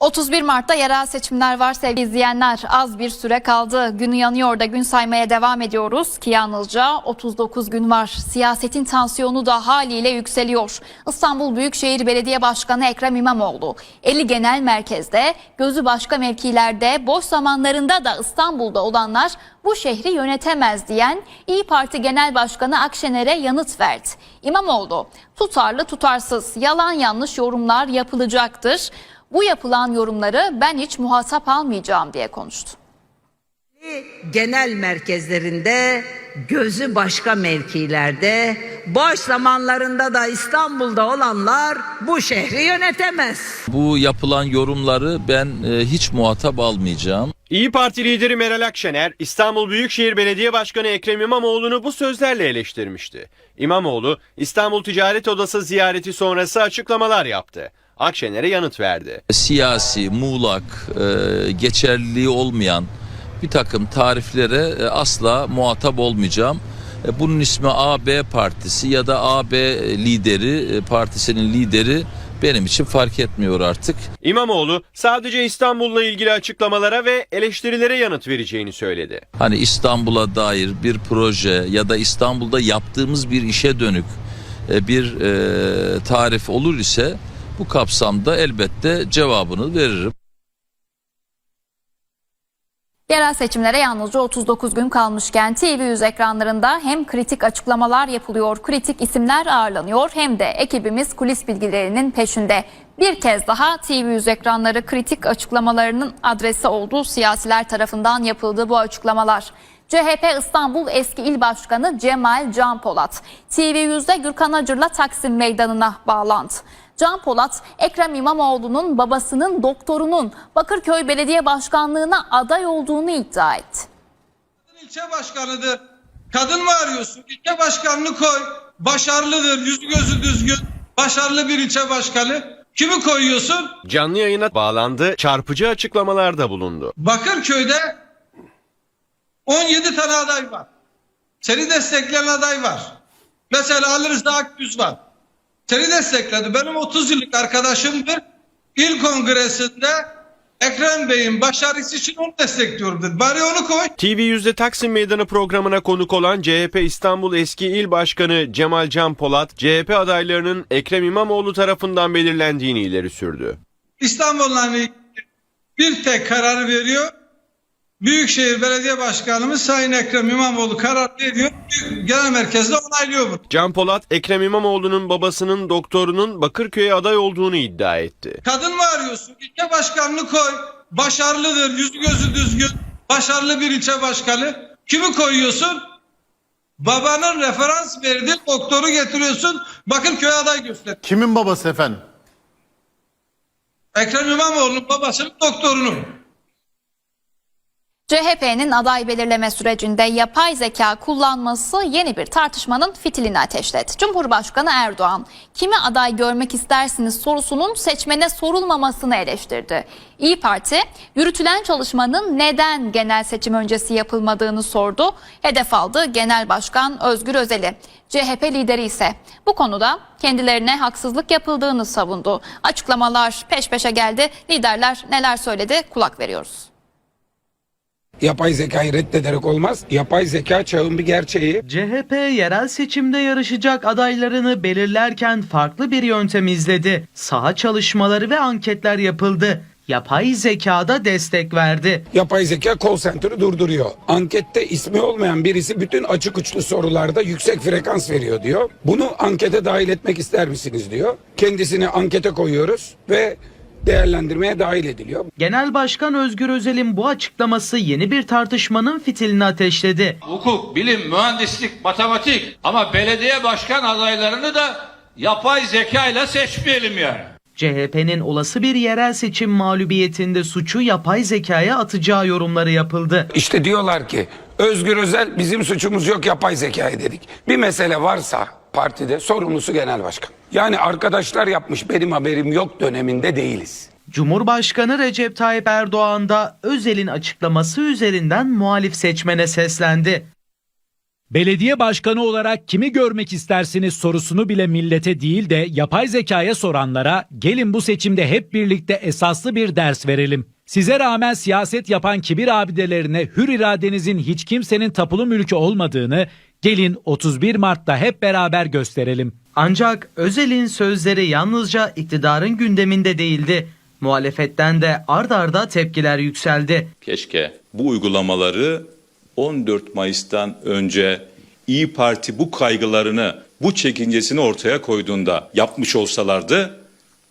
31 Mart'ta yerel seçimler var sevgili izleyenler. Az bir süre kaldı. Günü yanıyor da gün saymaya devam ediyoruz ki yalnızca 39 gün var. Siyasetin tansiyonu da haliyle yükseliyor. İstanbul Büyükşehir Belediye Başkanı Ekrem İmamoğlu 50 genel merkezde, gözü başka mevkilerde, boş zamanlarında da İstanbul'da olanlar bu şehri yönetemez diyen İyi Parti Genel Başkanı Akşener'e yanıt verdi. İmamoğlu tutarlı tutarsız, yalan yanlış yorumlar yapılacaktır. Bu yapılan yorumları ben hiç muhatap almayacağım diye konuştu. genel merkezlerinde, gözü başka mevkilerde, boş zamanlarında da İstanbul'da olanlar bu şehri yönetemez. Bu yapılan yorumları ben e, hiç muhatap almayacağım. İyi Parti lideri Meral Akşener, İstanbul Büyükşehir Belediye Başkanı Ekrem İmamoğlu'nu bu sözlerle eleştirmişti. İmamoğlu, İstanbul Ticaret Odası ziyareti sonrası açıklamalar yaptı. Akşener'e yanıt verdi. Siyasi, muğlak, e, geçerliliği olmayan bir takım tariflere e, asla muhatap olmayacağım. E, Bunun ismi AB partisi ya da AB lideri, e, partisinin lideri benim için fark etmiyor artık. İmamoğlu sadece İstanbul'la ilgili açıklamalara ve eleştirilere yanıt vereceğini söyledi. Hani İstanbul'a dair bir proje ya da İstanbul'da yaptığımız bir işe dönük bir tarif olur ise bu kapsamda elbette cevabını veririm. Yerel seçimlere yalnızca 39 gün kalmışken TV100 ekranlarında hem kritik açıklamalar yapılıyor, kritik isimler ağırlanıyor hem de ekibimiz kulis bilgilerinin peşinde. Bir kez daha TV100 ekranları kritik açıklamalarının adresi olduğu siyasiler tarafından yapıldı bu açıklamalar. CHP İstanbul eski il başkanı Cemal Can Polat TV100'de Gürkan Acır'la Taksim Meydanı'na bağlandı. Can Polat, Ekrem İmamoğlu'nun babasının doktorunun Bakırköy Belediye Başkanlığı'na aday olduğunu iddia etti. ilçe başkanıdır. Kadın mı arıyorsun? İlçe başkanını koy. Başarılıdır. Yüzü gözü düzgün. Başarılı bir ilçe başkanı. Kimi koyuyorsun? Canlı yayına bağlandı, çarpıcı açıklamalarda bulundu. Bakırköy'de 17 tane aday var. Seni destekleyen aday var. Mesela Ali Rıza Akgüz var. Seni destekledi. Benim 30 yıllık arkadaşımdır. İl kongresinde Ekrem Bey'in başarısı için onu destekliyorum dedi. Bari onu koy. TV100'de Taksim Meydanı programına konuk olan CHP İstanbul eski il başkanı Cemal Can Polat, CHP adaylarının Ekrem İmamoğlu tarafından belirlendiğini ileri sürdü. İstanbul'la bir tek karar veriyor. Büyükşehir Belediye Başkanımız Sayın Ekrem İmamoğlu karar veriyor. Genel merkezde onaylıyor bunu. Can Polat, Ekrem İmamoğlu'nun babasının doktorunun Bakırköy'e aday olduğunu iddia etti. Kadın mı arıyorsun? İlçe başkanını koy. Başarılıdır, yüzü gözü düzgün. Başarılı bir ilçe başkanı. Kimi koyuyorsun? Babanın referans verdiği doktoru getiriyorsun. Bakırköy aday göster. Kimin babası efendim? Ekrem İmamoğlu'nun babasının doktorunun. CHP'nin aday belirleme sürecinde yapay zeka kullanması yeni bir tartışmanın fitilini ateşledi. Cumhurbaşkanı Erdoğan, kimi aday görmek istersiniz sorusunun seçmene sorulmamasını eleştirdi. İyi Parti, yürütülen çalışmanın neden genel seçim öncesi yapılmadığını sordu. Hedef aldı Genel Başkan Özgür Özel'i. CHP lideri ise bu konuda kendilerine haksızlık yapıldığını savundu. Açıklamalar peş peşe geldi. Liderler neler söyledi kulak veriyoruz. Yapay zekayı reddederek olmaz. Yapay zeka çağın bir gerçeği. CHP yerel seçimde yarışacak adaylarını belirlerken farklı bir yöntem izledi. Saha çalışmaları ve anketler yapıldı. Yapay zekada destek verdi. Yapay zeka call center'ı durduruyor. Ankette ismi olmayan birisi bütün açık uçlu sorularda yüksek frekans veriyor diyor. Bunu ankete dahil etmek ister misiniz diyor. Kendisini ankete koyuyoruz ve değerlendirmeye dahil ediliyor. Genel Başkan Özgür Özel'in bu açıklaması yeni bir tartışmanın fitilini ateşledi. hukuk, bilim, mühendislik, matematik ama belediye başkan adaylarını da yapay zeka ile seçmeyelim yani. CHP'nin olası bir yerel seçim mağlubiyetinde suçu yapay zekaya atacağı yorumları yapıldı. İşte diyorlar ki Özgür Özel bizim suçumuz yok yapay zekayı dedik. Bir mesele varsa partide sorumlusu genel başkan. Yani arkadaşlar yapmış benim haberim yok döneminde değiliz. Cumhurbaşkanı Recep Tayyip Erdoğan da Özel'in açıklaması üzerinden muhalif seçmene seslendi. Belediye başkanı olarak kimi görmek istersiniz sorusunu bile millete değil de yapay zekaya soranlara gelin bu seçimde hep birlikte esaslı bir ders verelim. Size rağmen siyaset yapan kibir abidelerine hür iradenizin hiç kimsenin tapulu mülkü olmadığını gelin 31 Mart'ta hep beraber gösterelim. Ancak Özel'in sözleri yalnızca iktidarın gündeminde değildi. Muhalefetten de ard arda tepkiler yükseldi. Keşke bu uygulamaları 14 Mayıs'tan önce İyi Parti bu kaygılarını, bu çekincesini ortaya koyduğunda yapmış olsalardı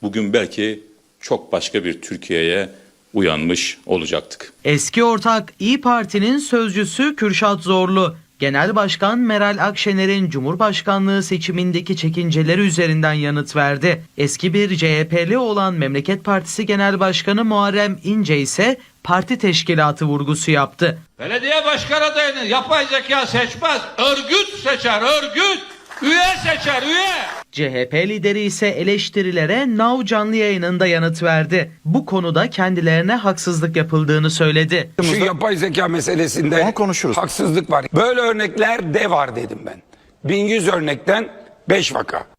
bugün belki çok başka bir Türkiye'ye uyanmış olacaktık. Eski ortak İyi Parti'nin sözcüsü Kürşat Zorlu, Genel Başkan Meral Akşener'in Cumhurbaşkanlığı seçimindeki çekinceleri üzerinden yanıt verdi. Eski bir CHP'li olan Memleket Partisi Genel Başkanı Muharrem İnce ise parti teşkilatı vurgusu yaptı. Belediye başkan adayını yapay zeka seçmez. Örgüt seçer, örgüt. Üye seçer, üye. CHP lideri ise eleştirilere Now canlı yayınında yanıt verdi. Bu konuda kendilerine haksızlık yapıldığını söyledi. Şu yapay zeka meselesinde haksızlık var. Böyle örnekler de var dedim ben. 1100 örnekten 5 vaka.